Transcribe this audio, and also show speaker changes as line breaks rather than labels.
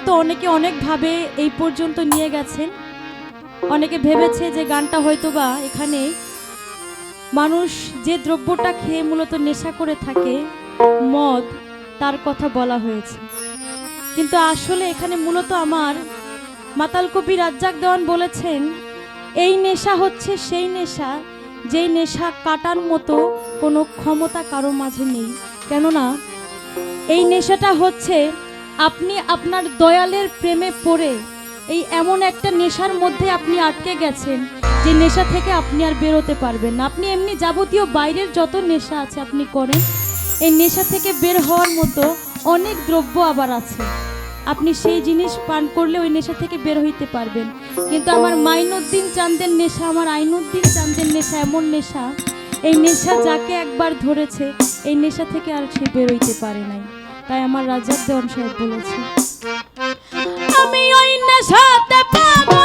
মূলত অনেকে অনেকভাবে এই পর্যন্ত নিয়ে গেছেন। অনেকে ভেবেছে যে গানটা হয়তো বা এখানে মানুষ যে দ্রব্যটা খেয়ে মূলত নেশা করে থাকে, মদ, তার কথা বলা হয়েছে। কিন্তু আসলে এখানে মূলত আমার মাতাল কবি রাজ্জাক দেওয়ান বলেছেন, এই নেশা হচ্ছে সেই নেশা, যেই নেশা কাটার মতো কোনো ক্ষমতা কারও মাঝে নেই। কেননা, এই নেশাটা হচ্ছে আপনি আপনার দয়ালের প্রেমে পড়ে এই এমন একটা নেশার মধ্যে আপনি আটকে গেছেন, যে নেশা থেকে আপনি আর বেরোতে পারবেন না। আপনি এমনি যাবতীয় বাইরের যত নেশা আছে আপনি করেন, এই নেশা থেকে বের হওয়ার মতো অনেক দ্রব্য আবার আছে। আপনি সেই জিনিস পান করলে ওই নেশা থেকে বের হইতে পারবেন। কিন্তু আমার মাইনুদ্দিন চান্দের নেশা, আমার আইনুদ্দিন চান্দের নেশা এমন নেশা, এই নেশা যাকে একবার ধরেছে, এই নেশা থেকে আর সে বেরোইতে পারে নাই। তাই আমার রাজার দেওয়ান সাহেব বলেছে। আমি ওই নেশাতে পাগল